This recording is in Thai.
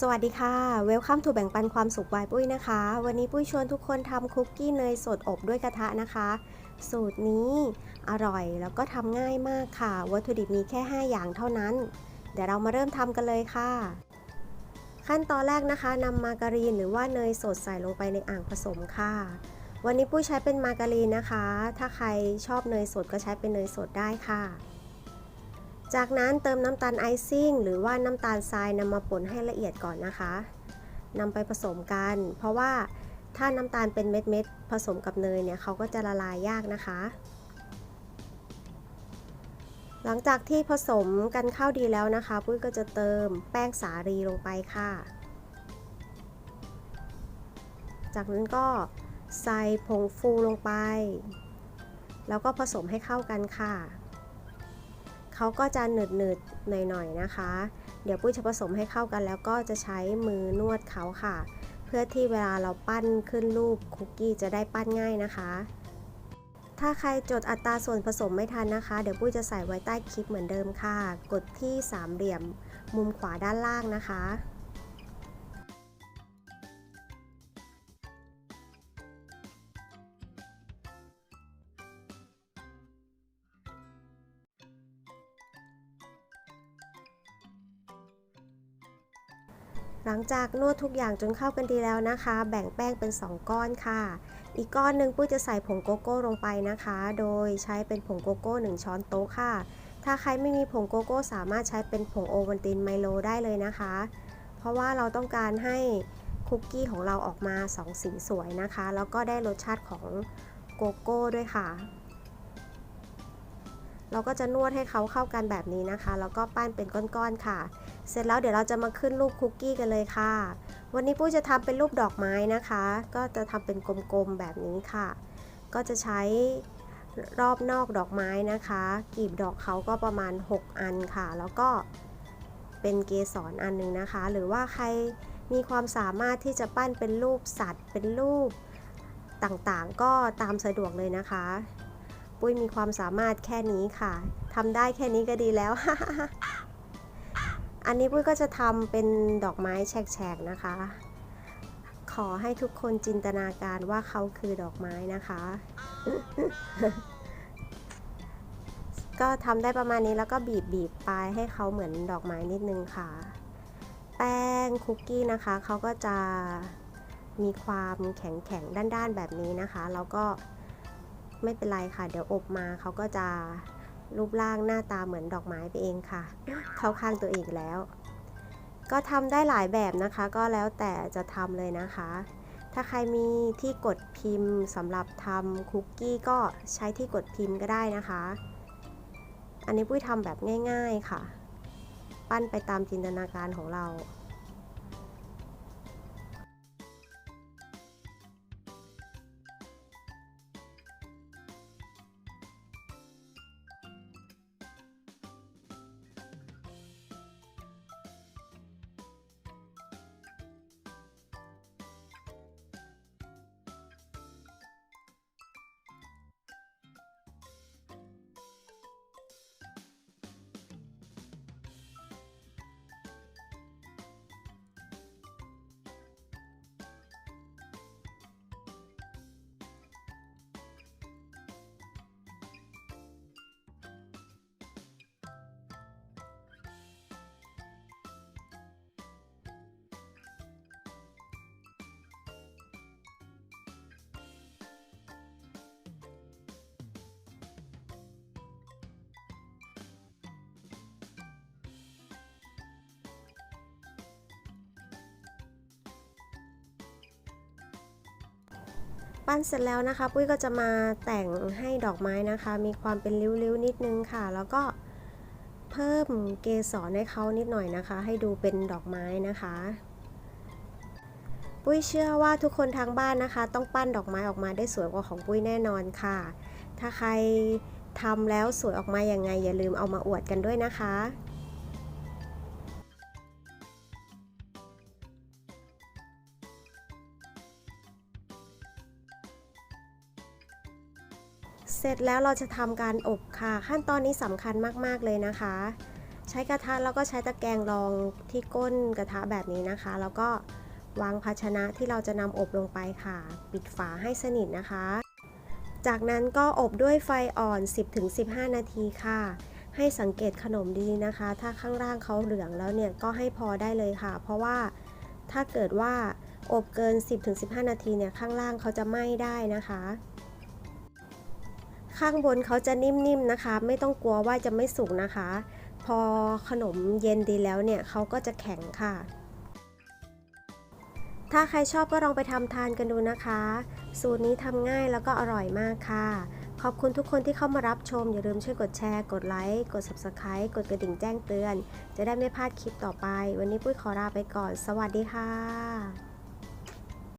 สวัสดีค่ะ เวลคัมทูแบ่งปันความสุขบายปุ้ยนะคะ วันนี้ปุ้ยชวนทุกคนทำคุกกี้เนยสดอบด้วยกระทะนะคะ สูตรนี้อร่อยแล้วก็ทำง่ายมากค่ะ วัตถุดิบมีแค่ 5 อย่างเท่านั้น เดี๋ยวเรามาเริ่มทำกันเลยค่ะ ขั้นตอนแรกนะคะนำมาการีนหรือว่าเนยสดใส่ลงไปในอ่างผสมค่ะ วันนี้ปุ้ยใช้เป็นมาการีนนะคะ ถ้าใครชอบเนยสดก็ใช้เป็นเนยสดได้ค่ะ จากนั้นเติมน้ำตาลไอซิ่ง หรือว่าน้ำตาลทรายนำมาป่นให้ละเอียดก่อนนะคะนำไปผสมกัน เพราะว่าถ้าน้ำตาลเป็นเม็ดๆผสมกับเนยเนี่ยเขาก็จะละลายยากนะคะ หลังจากที่ผสมกันเข้าดีแล้วนะคะ ปุ้ยก็จะเติมแป้งสาลีลงไปค่ะ จากนั้นก็ใส่ผงฟูลงไป แล้วก็ผสมให้เข้ากันค่ะ เขาก็จะหนืดหนืดๆหน่อยๆนะคะ เดี๋ยวปุ้ยจะผสมให้เข้ากัน แล้วก็จะใช้มือนวดเขาค่ะ เพื่อที่เวลาเราปั้นขึ้นรูปคุกกี้จะได้ปั้นง่ายนะคะ ถ้าใครจดอัตราส่วนผสมไม่ทันนะคะ เดี๋ยวปุ้ยจะใส่ไว้ใต้คลิปเหมือนเดิมค่ะ กดที่สามเหลี่ยมมุมขวาด้านล่างนะคะ หลังจากนวดทุกอย่างจนเข้ากันดีแล้วนะคะ แบ่งแป้งเป็น 2 ก้อนค่ะ อีกก้อนหนึ่งปุ้ยจะใส่ผงโกโก้ลงไปนะคะ โดยใช้เป็นผงโกโก้ 1 ช้อนโต๊ะค่ะ ถ้าใครไม่มีผงโกโก้สามารถใช้เป็นผงโอวัลตินไมโลได้เลยนะคะ เพราะว่าเราต้องการให้คุกกี้ของเราออกมา 2 สีสวยนะคะ แล้วก็ได้รสชาติของโกโก้ด้วยค่ะ เราก็จะนวดให้เขาเข้ากันแบบนี้นะคะ แล้วก็ปั้นเป็นก้อนๆค่ะ เสร็จแล้วเดี๋ยวเราจะมาขึ้นรูปคุกกี้กันเลยค่ะ วันนี้ปุ้ยจะทำเป็นรูปดอกไม้นะคะ ก็จะทำเป็นกลมๆแบบนี้ค่ะ ก็จะใช้รอบนอกดอกไม้นะคะ กีบดอกเขาก็ประมาณ 6 อันค่ะ แล้วก็เป็นเกสรอันหนึงนะคะ หรือว่าใครมีความสามารถที่จะปั้นเป็นรูปสัตว์ เป็นรูปต่างๆ ก็ตามสะดวกเลยนะคะ ปุ้ยมีความสามารถแค่นี้ค่ะทำได้แค่นี้ก็ดีแล้ว อันนี้ปุ้ยก็จะทำเป็นดอกไม้แฉกๆนะคะ ขอให้ทุกคนจินตนาการว่าเขาคือดอกไม้นะคะ ก็ทำได้ประมาณนี้แล้วก็บีบบีบปลายให้เขาเหมือนดอกไม้นิดนึงค่ะ แป้งคุกกี้นะคะเขาก็จะมีความแข็งแข็งๆด้านๆแบบนี้นะคะ แล้วก็ ไม่เป็นไรค่ะ เดี๋ยวอบมาเขาก็จะรูปร่างหน้าตาเหมือนดอกไม้ไปเองค่ะ เข้าข้างตัวเองแล้ว ก็ทำได้หลายแบบนะคะ ก็แล้วแต่จะทำเลยนะคะ ถ้าใครมีที่กดพิมพ์สำหรับทำคุกกี้ก็ใช้ที่กดพิมพ์ก็ได้นะคะ อันนี้ปุ้ยทำแบบง่าย ๆค่ะ ปั้นไปตามจินตนาการของเรา ปั้นเสร็จแล้วนะคะ ปุ้ยก็จะมาแต่งให้ดอกไม้นะคะ มีความเป็นริ้วๆนิดนึงค่ะ แล้วก็เพิ่มเกสรให้เขานิดหน่อยนะคะ ให้ดูเป็นดอกไม้นะคะ ปุ้ยเชื่อว่าทุกคนทางบ้านนะคะ ต้องปั้นดอกไม้ออกมาได้สวยกว่าของปุ้ยแน่นอนค่ะ ถ้าใครทำแล้วสวยออกมาอย่างไงอย่าลืมเอามาอวดกันด้วยนะคะ เสร็จแล้วเราจะทำการอบค่ะ ขั้นตอนนี้สำคัญมากๆเลยนะคะ ใช้กระทะแล้วก็ใช้ตะแกรงรองที่ก้นกระทะแบบนี้นะคะ แล้วก็วางภาชนะที่เราจะนำอบลงไปค่ะ ปิดฝาให้สนิทนะคะ จากนั้นก็อบด้วยไฟอ่อน 10-15 นาทีค่ะ ให้สังเกตขนมดีนะคะ ถ้าข้างล่างเขาเหลืองแล้วเนี่ยก็ให้พอได้เลยค่ะ เพราะว่าถ้าเกิดว่าอบเกิน 10-15 นาทีเนี่ยข้างล่างเขาจะไหม้ได้นะคะ ข้างบนเขาจะนิ่มๆนะคะ ไม่ต้องกลัวว่าจะไม่สุกนะคะ พอขนมเย็นดีแล้วเนี่ยเขาก็จะแข็งค่ะ ถ้าใครชอบก็ลองไปทำทานกันดูนะคะ สูตรนี้ทำง่ายแล้วก็อร่อยมากค่ะ ขอบคุณทุกคนที่เข้ามารับชม อย่าลืมช่วยกดแชร์ กดไลค์ กด Subscribe กดกระดิ่งแจ้งเตือน จะได้ไม่พลาดคลิปต่อไป วันนี้ปุ้ยขอลาไปก่อน สวัสดีค่ะ